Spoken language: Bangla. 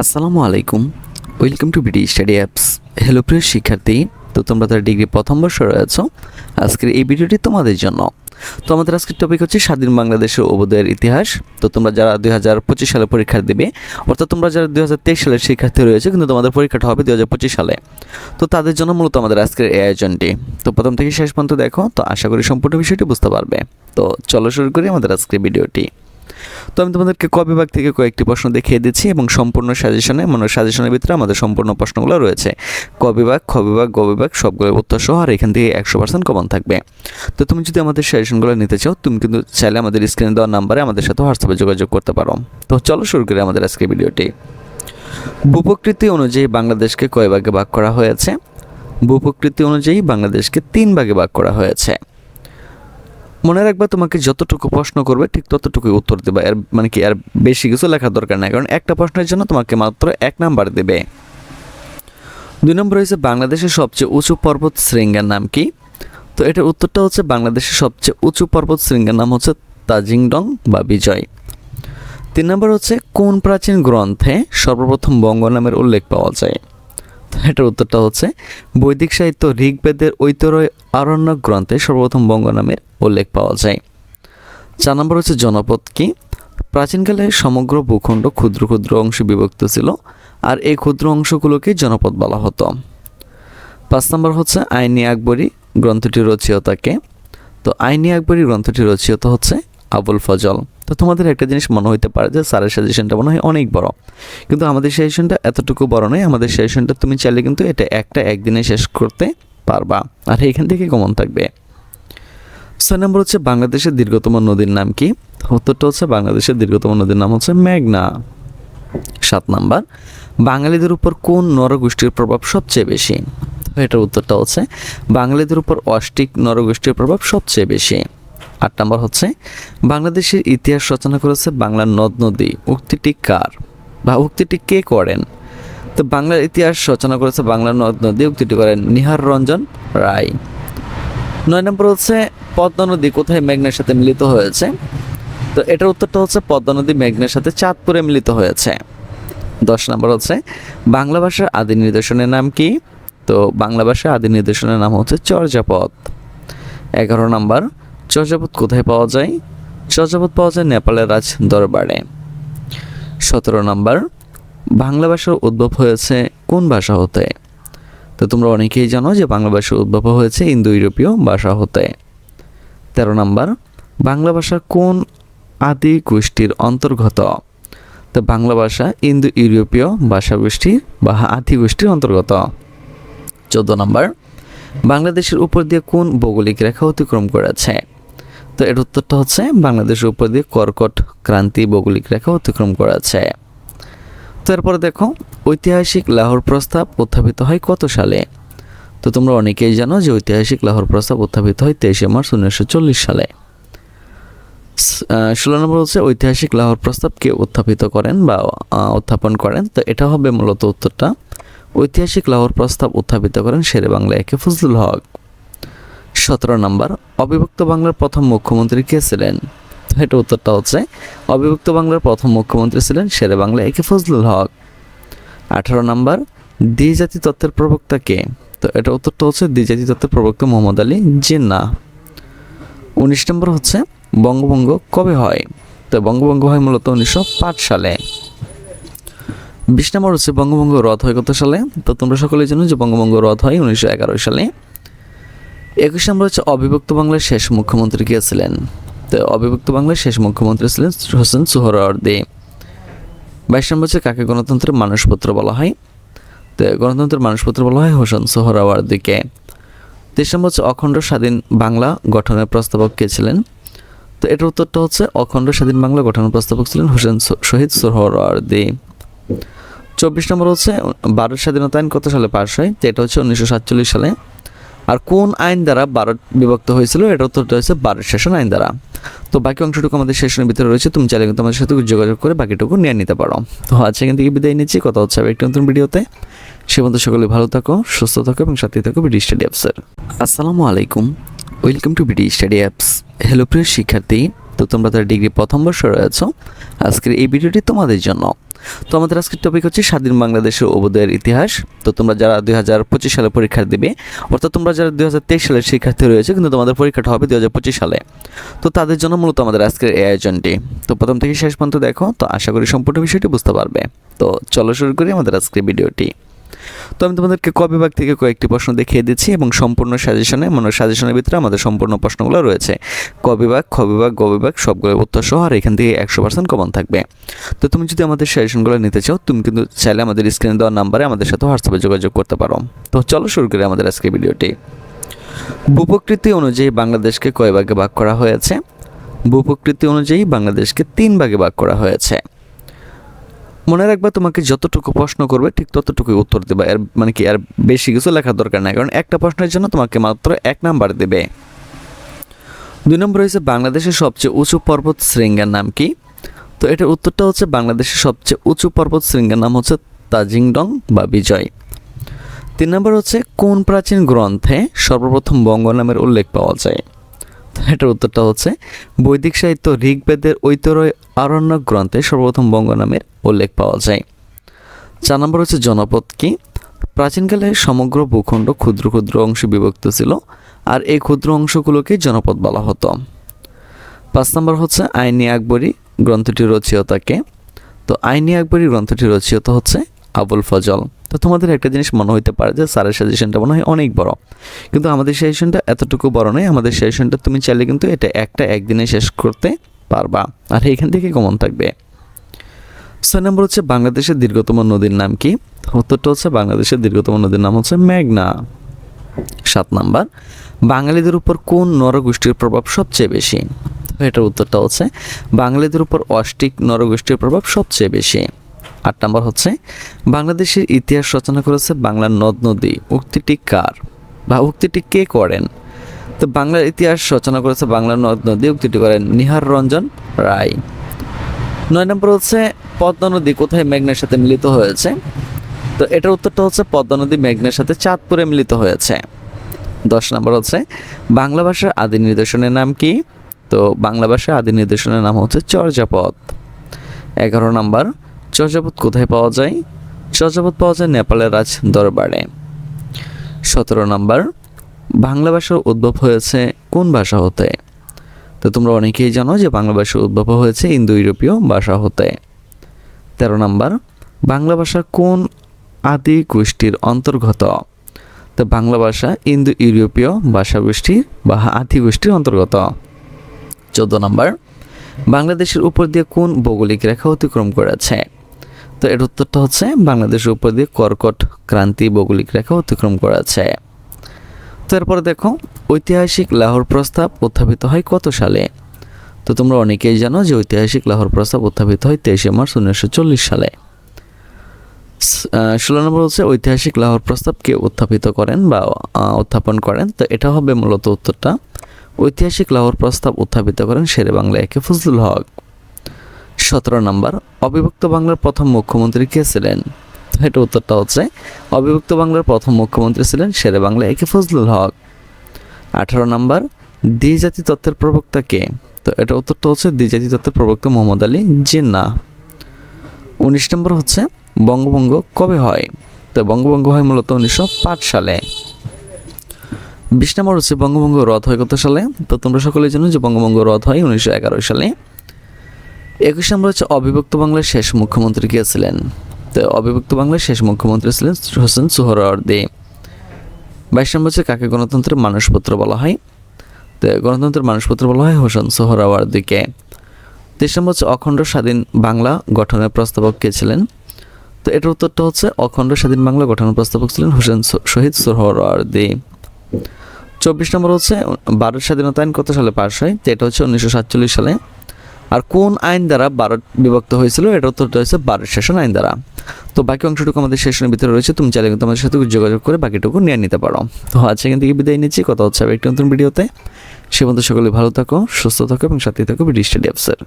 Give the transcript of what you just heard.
আসসালামু আলাইকুম। Welcome to BD study apps hello প্রিয় শিক্ষার্থী। তো তোমরা তার ডিগ্রি প্রথম বর্ষ রয়েছ। আজকের এই ভিডিওটি তোমাদের জন্য। তো আমাদের আজকের টপিক হচ্ছে স্বাধীন বাংলাদেশের অবদয়ের ইতিহাস। তো তোমরা যারা দুই হাজার পঁচিশ সালে পরীক্ষা দেবে, অর্থাৎ তোমরা যারা দুই হাজার তেইশ সালের শিক্ষার্থী রয়েছে, কিন্তু তোমাদের পরীক্ষাটা হবে দুই হাজার পঁচিশ সালে। তো তাদের জন্য মূলত আমাদের আজকের এই আয়োজনটি। তো প্রথম থেকে শেষ পর্যন্ত দেখো। তো আশা করি সম্পূর্ণ বিষয়টি বুঝতে পারবে। তো চলো শুরু করি আমাদের আজকের ভিডিওটি। তো আমি তোমাদেরকে ক বিভাগ থেকে কয়েকটি প্রশ্ন দেখিয়ে দিচ্ছি এবং সম্পূর্ণ সাজেশনে মানে সাজেশনের ভিতরে আমাদের সম্পূর্ণ প্রশ্নগুলো রয়েছে। ক বিভাগ, খ বিভাগ, গ সবগুলো উত্তর সহ আর এখান থেকে একশো পার্সেন্ট কমন থাকবে। তো তুমি যদি আমাদের সাজেশনগুলো নিতে চাও, তুমি কিন্তু চাইলে আমাদের স্ক্রিনে দেওয়ার নাম্বারে আমাদের সাথে হোয়াটসঅ্যাপে যোগাযোগ করতে পারো। তো চলো শুরু করি আমাদের আজকে ভিডিওটি। ভূপ্রকৃতি অনুযায়ী বাংলাদেশকে কয় ভাগে ভাগ করা হয়েছে? ভূপ্রকৃতি অনুযায়ী বাংলাদেশকে তিন ভাগে ভাগ করা হয়েছে। মনে রাখবা তোমাকে যতটুকু প্রশ্ন করবে ঠিক ততটুকুই উত্তর দেবে। এর মানে কি আর বেশি কিছু লেখার দরকার নাই। কারণ একটা প্রশ্নের জন্য তোমাকে মাত্র এক নাম্বার দেবে। দুই নম্বর হয়েছে বাংলাদেশের সবচেয়ে উঁচু পর্বত শৃঙ্গের নাম কি? তো এটার উত্তরটা হচ্ছে বাংলাদেশের সবচেয়ে উঁচু পর্বত শৃঙ্গের নাম হচ্ছে তাজিংডং বা বিজয়। তিন নম্বর হচ্ছে কোন প্রাচীন গ্রন্থে সর্বপ্রথম বঙ্গ নামের উল্লেখ পাওয়া যায়? এটার উত্তরটা হচ্ছে, বৈদিক সাহিত্য ঋগ্বেদের ঐতরয় আরণ্য গ্রন্থে সর্বপ্রথম বঙ্গ নামের উল্লেখ পাওয়া যায়। চার নম্বর হচ্ছে জনপদ কি? প্রাচীনকালে সমগ্র ভূখণ্ড ক্ষুদ্র ক্ষুদ্র অংশে বিভক্ত ছিল, আর এই ক্ষুদ্র অংশগুলোকে জনপদ বলা হতো। পাঁচ নম্বর হচ্ছে আইনি আকবরী গ্রন্থটি রচিয়তাকে তো আইনি আকবরী গ্রন্থটি রচিয়ত হচ্ছে আবুল ফজল। তো তোমাদের একটা জিনিস মনে হইতে পারে যে স্যারের সাজেশনটা মনে হয় অনেক বড়। কিন্তু আমাদের সাজেশনটা এতটুকু বড় নয়, আমাদের সাজেশনটা তুমি চাইলে কিন্তু এটা একটা একদিনে শেষ করতে পারবা। আর এখান থেকে কমন থাকবে। ছয় নম্বর হচ্ছে বাংলাদেশের দীর্ঘতম নদীর নাম কি? উত্তরটা হচ্ছে বাংলাদেশের দীর্ঘতম নদীর নাম হচ্ছে মেঘনা। সাত নাম্বার, বাঙালিদের উপর কোন নরগোষ্ঠীর প্রভাব সবচেয়ে বেশি? এটার উত্তরটা হচ্ছে বাঙালিদের উপর অষ্টিক নরগোষ্ঠীর প্রভাব সবচেয়ে বেশি। আট নম্বর হচ্ছে, বাংলাদেশের ইতিহাস রচনা করেছে বাংলার নদ নদী। উক্তিটি কার বা উক্তিটি কে করেন? তো বাংলার ইতিহাস রচনা করেছে বাংলার নদ নদী, উক্তিটি করেন নিহার রঞ্জন রায়। নয় নম্বর হচ্ছে, পদ্মা নদী কোথায় মেঘনার সাথে মিলিত হয়েছে? তো এটার উত্তরটা হচ্ছে পদ্মা নদী মেঘনার সাথে চাঁদপুরে মিলিত হয়েছে। দশ নম্বর হচ্ছে, বাংলা ভাষার আদি নির্দেশনের নাম কি? তো বাংলা ভাষার আদি নির্দেশনের নাম হচ্ছে চর্যাপদ। এগারো নম্বর চর্যাপদ কোথায় পাওয়া যায়? চর্যাপদ পাওয়া যায় নেপালের রাজ দরবারে সতেরো নম্বর, বাংলা ভাষার উদ্ভব হয়েছে কোন ভাষা হতে? তো তোমরা অনেকেই জানো যে বাংলা ভাষার উদ্ভব হয়েছে ইন্দো ইউরোপীয় ভাষা হতে। তেরো নম্বর, বাংলা ভাষা কোন আদি গোষ্ঠীর অন্তর্গত? তো বাংলা ভাষা ইন্দো ইউরোপীয় ভাষা গোষ্ঠী বা আদি গোষ্ঠীর অন্তর্গত। চোদ্দ নম্বর, বাংলাদেশের উপর দিয়ে কোন ভৌগোলিক রেখা অতিক্রম করেছে? তো এর উত্তরটা হচ্ছে, বাংলাদেশের উপর দিয়ে কর্কট ক্রান্তি ভৌগোলিক রেখা অতিক্রম করেছে। তো এরপরে দেখো, ঐতিহাসিক লাহোর প্রস্তাব উত্থাপিত হয় কত সালে? তো তোমরা অনেকেই জানো যে ঐতিহাসিক লাহোর প্রস্তাব উত্থাপিত হয় তেইশে মার্চ উনিশশো চল্লিশ সালে। ষোলো নম্বর হচ্ছে, ঐতিহাসিক লাহোর প্রস্তাব কে উত্থাপিত করেন বা উত্থাপন করেন? তো এটা হবে মূলত উত্তরটা। ঐতিহাসিক লাহোর প্রস্তাব উত্থাপিত করেন শেরে বাংলা একে ফজলুল হক। সতেরো নম্বর, অবিভক্ত বাংলার প্রথম মুখ্যমন্ত্রী কে ছিলেন? এটা উত্তরটা হচ্ছে, অবিভক্ত বাংলার প্রথম মুখ্যমন্ত্রী ছিলেন শেরে বাংলা একে ফজলুল হক। আঠারো নম্বর, দ্বিজাতি তত্ত্বের প্রবক্তা কে? তো এটা উত্তরটা হচ্ছে দ্বিজাতি তত্ত্বের প্রবক্তা মোহাম্মদ আলী জিন্না উনিশ নম্বর হচ্ছে, বঙ্গভঙ্গ কবে হয়? তো বঙ্গভঙ্গ হয় মূলত উনিশশো পাঁচ সালে। বিশ নম্বর হচ্ছে বঙ্গভঙ্গ রদ হয় কত সালে? তো তোমরা সকলেই জানো যে বঙ্গভঙ্গ রদ হয় উনিশশো এগারো সালে। একুশ নম্বর হচ্ছে অবিভক্ত বাংলার শেষ মুখ্যমন্ত্রী কে ছিলেন? তো অবিভক্ত বাংলার শেষ মুখ্যমন্ত্রী ছিলেন হোসেন সোহরাওয়ার্দী। বাইশ নম্বর হচ্ছে কাকে গণতন্ত্রের মানুষপত্র বলা হয়? তো গণতন্ত্রের মানুষপত্র বলা হয় হোসেন সোহরাওয়ার্দীকে। তেইশ নম্বর হচ্ছে অখণ্ড স্বাধীন বাংলা গঠনের প্রস্তাবক কে ছিলেন? তো এটার উত্তরটা হচ্ছে অখণ্ড স্বাধীন বাংলা গঠনের প্রস্তাবক ছিলেন হোসেন শহীদ সোহরাওয়ার্দী। চব্বিশ নম্বর হচ্ছে ভারত স্বাধীনতা আইন কত সালে পাশ হয়? তো এটা হচ্ছে উনিশশো সাতচল্লিশ সালে। আর কোন আইন দ্বারা ভারত বিভক্ত হয়েছিল? এটা উত্তরটা হচ্ছে ভারত শাসন আইন দ্বারা। তো বাকি অংশটুকু আমাদের সেশনের ভিতরে রয়েছে। তুমি চাইলে কিন্তু আমাদের সাথে যোগাযোগ করে বাকিটুকু নিয়ে নিতে পারো। তো আজকে এখান থেকে বিদায় নিচ্ছি। কথা হচ্ছে একটি নতুন ভিডিওতে। সে মতো সকলে ভালো থাকো, সুস্থ থাকো এবং সাথে থাকো বিডি স্টাডি অ্যাপসের আসসালামু আলাইকুম। Welcome to BD study apps. Hello প্রিয় শিক্ষার্থী, তো তোমরা তার ডিগ্রি প্রথম বর্ষ রয়েছ। আজকের এই ভিডিওটি তোমাদের জন্য। তো আমাদের আজকের টপিক হচ্ছে স্বাধীন বাংলাদেশের অবদায়ের ইতিহাস। তো তোমরা যারা দুই পঁচিশ সালে পরীক্ষা দেবে, অর্থাৎ তোমরা যারা দুই তেইশ সালের শিক্ষার্থী রয়েছে, কিন্তু তোমাদের পরীক্ষাটা হবে দুই পঁচিশ সালে। তো তাদের জন্য মূলত আমাদের আজকের এই আয়োজনটি। তো প্রথম থেকে শেষ পর্যন্ত দেখো, তো আশা করি সম্পূর্ণ বিষয়টি বুঝতে পারবে। তো চলো শুরু করি আমাদের আজকের ভিডিওটি। তো আমি তোমাদেরকে ক বিভাগ থেকে কয়েকটি প্রশ্ন দেখিয়ে দিচ্ছি এবং সম্পূর্ণ সাজেশনে মানে সাজেশনের ভিতরে আমাদের সম্পূর্ণ প্রশ্নগুলো রয়েছে। ক বিভাগ, খ বিভাগ, গ বিভাগ সবগুলো উত্তর সহ আর এখান থেকে একশো পার্সেন্ট কমন থাকবে। তো তুমি যদি আমাদের সাজেশনগুলো নিতে চাও, তুমি কিন্তু চাইলে আমাদের স্ক্রিনে দেওয়ার নাম্বারে আমাদের সাথে হোয়াটসঅ্যাপে যোগাযোগ করতে পারো। তো চলো শুরু করি আমাদের আজকে ভিডিওটি। ভূপ্রকৃতি অনুযায়ী বাংলাদেশকে কয় ভাগে ভাগ করা হয়েছে? ভূপ্রকৃতি অনুযায়ী বাংলাদেশকে তিন ভাগে ভাগ করা হয়েছে। মনে রাখবা, তোমাকে যতটুকু প্রশ্ন করবে, ঠিক ততটুকুই উত্তর দেবে। এর মানে কি, আর বেশি কিছু লেখার দরকার নাই, কারণ একটা প্রশ্নের জন্য তোমাকে মাত্র এক নাম্বার দেবে। দুই নম্বর হয়েছে বাংলাদেশের সবচেয়ে উঁচু পর্বত শৃঙ্গের নাম কি? তো এটার উত্তরটা হচ্ছে বাংলাদেশের সবচেয়ে উঁচু পর্বত শৃঙ্গের নাম হচ্ছে তাজিংডং বা বিজয়। তিন নম্বর হচ্ছে কোন প্রাচীন গ্রন্থে সর্বপ্রথম বঙ্গ নামের উল্লেখ পাওয়া যায়? এটার উত্তরটা হচ্ছে, বৈদিক সাহিত্য ঋগ্বেদের ঐতরয় আরণ্য গ্রন্থে সর্বপ্রথম বঙ্গ নামের উল্লেখ পাওয়া যায়। চার নম্বর হচ্ছে জনপদ কি? প্রাচীনকালে সমগ্র ভূখণ্ড ক্ষুদ্র ক্ষুদ্র অংশে বিভক্ত ছিল, আর এই ক্ষুদ্র অংশগুলোকে জনপদ বলা হতো। পাঁচ নম্বর হচ্ছে আইনি আকবরী গ্রন্থটি রচিয়তাকে। তো আইনি আকবরী গ্রন্থটি রচিয়তা হচ্ছে আবুল ফজল। তো তোমাদের একটা জিনিস মনে হইতে পারে যে স্যারের সাজেশনটা মনে হয় অনেক বড়। কিন্তু আমাদের সাজেশনটা এতটুকু বড় নয়, আমাদের সাজেশনটা তুমি চাইলে কিন্তু এটা একটা একদিনে শেষ করতে পারবা। আর এইখান থেকে কমন থাকবে। ছয় নম্বর হচ্ছে বাংলাদেশের দীর্ঘতম নদীর নাম কি? উত্তরটা হচ্ছে বাংলাদেশের দীর্ঘতম নদীর নাম হচ্ছে মেঘনা। সাত নাম্বার, বাঙালিদের উপর কোন নরগোষ্ঠীর প্রভাব সবচেয়ে বেশি? এটার উত্তরটা হচ্ছে বাঙালিদের উপর অষ্টিক নরগোষ্ঠীর প্রভাব সবচেয়ে বেশি। আট নম্বর হচ্ছে, বাংলাদেশের ইতিহাস রচনা করেছে বাংলার নদ নদী। উক্তিটি কার? বা উক্তিটি কে করেন? তো বাংলার ইতিহাস রচনা করেছে বাংলার নদ নদী, উক্তিটি করেন নিহার রঞ্জন রায়। নয় নম্বর হচ্ছে, পদ্মা নদী কোথায় মেঘনার সাথে মিলিত হয়েছে? তো এটার উত্তরটা হচ্ছে পদ্মা নদী মেঘনার সাথে চাঁদপুরে মিলিত হয়েছে। দশ নম্বর হচ্ছে, বাংলা ভাষার আদি নির্দেশনের নাম কি? তো বাংলা ভাষার আদি নির্দেশনের নাম হচ্ছে চর্যাপদ। এগারো নম্বর চর্যাপদ কোথায় পাওয়া যায়? চর্যাপদ পাওয়া যায় নেপালের রাজ দরবারে সতেরো নম্বর, বাংলা ভাষার উদ্ভব হয়েছে কোন ভাষা হতে? তো তোমরা অনেকেই জানো যে বাংলা ভাষার উদ্ভব হয়েছে ইন্দো ইউরোপীয় ভাষা হতে। তেরো নম্বর, বাংলা ভাষা কোন আদি গোষ্ঠীর অন্তর্গত? তো বাংলা ভাষা ইন্দো ইউরোপীয় ভাষা গোষ্ঠী বা আদি গোষ্ঠীর অন্তর্গত। চোদ্দ নম্বর, বাংলাদেশের উপর দিয়ে কোন ভৌগোলিক রেখা অতিক্রম করেছে? তো এর উত্তরটা হচ্ছে বাংলাদেশের উপর দিয়ে কর্কট ক্রান্তি ভৌগোলিক রেখা অতিক্রম করেছে। তো এরপরে দেখো, ঐতিহাসিক লাহোর প্রস্তাব উত্থাপিত হয় কত সালে? তো তোমরা অনেকেই জানো যে ঐতিহাসিক লাহোর প্রস্তাব উত্থাপিত হয় তেইশে মার্চ উনিশশো চল্লিশ সালে। ষোলো নম্বর হচ্ছে ঐতিহাসিক লাহোর প্রস্তাব কে উত্থাপিত করেন বা উত্থাপন করেন? তো এটা হবে মূলত উত্তরটা। ঐতিহাসিক লাহোর প্রস্তাব উত্থাপিত করেন শেরে বাংলা একে ফজলুল হক। সতেরো নম্বর, অবিভক্ত বাংলার প্রথম মুখ্যমন্ত্রী কে ছিলেন? এটা উত্তরটা হচ্ছে, অবিভক্ত বাংলার প্রথম মুখ্যমন্ত্রী ছিলেন শেরে বাংলা একে ফজলুল হক। আঠারো নম্বর, দ্বিজাতি তত্ত্বের প্রবক্তা কে? তো এটা উত্তরটা হচ্ছে দ্বিজাতি তত্ত্বের প্রবক্তা মোহাম্মদ আলী জিন্না। উনিশ নম্বর হচ্ছে, বঙ্গভঙ্গ কবে হয়? তো বঙ্গভঙ্গ হয় মূলত উনিশশো পাঁচ সালে। বিশ নম্বর হচ্ছে, বঙ্গভঙ্গ রদ হয় কত সালে? তো তোমরা সকলে জানো যে বঙ্গভঙ্গ রদ হয় উনিশশো এগারো সালে। একুশ নম্বর হচ্ছে অবিভক্ত বাংলার শেষ মুখ্যমন্ত্রী কে ছিলেন? তো অবিভক্ত বাংলার শেষ মুখ্যমন্ত্রী ছিলেন হোসেন সোহরাওয়ার্দী বাইশ নম্বর হচ্ছে কাকে গণতন্ত্রের মানুষপত্র বলা হয়? তো গণতন্ত্রের মানুষপত্র বলা হয় হোসেন সোহরাওয়ার্দীকে তেইশ নম্বর হচ্ছে অখণ্ড স্বাধীন বাংলা গঠনের প্রস্তাবক কে ছিলেন? তো এটার উত্তরটা হচ্ছে অখণ্ড স্বাধীন বাংলা গঠনের প্রস্তাবক ছিলেন হোসেন শহীদ সোহরাওয়ার্দী চব্বিশ নম্বর হচ্ছে ভারত স্বাধীনতা আইন কত সালে পাশ হয়? তো এটা হচ্ছে উনিশশো সাতচল্লিশ সালে। আর কোন আইন দ্বারা ভারত বিভক্ত হয়েছিল? এটা উত্তরটা হয়েছে ভারত শাসন আইন দ্বারা। তো বাকি অংশটুকু আমাদের সেশনের ভিতরে রয়েছে, তুমি চাইলে কিন্তু আমাদের সাথে যোগাযোগ করে বাকিটুকু নিয়ে নিতে পারো। তো আজ এখান থেকে বিদায় নিচ্ছি, কথা হচ্ছে একটি নতুন ভিডিওতে। সে মধ্যে সকলে ভালো থাকো, সুস্থ থাকো এবং সাথে থাকো ব্রিটিশ স্টাডি অফিসার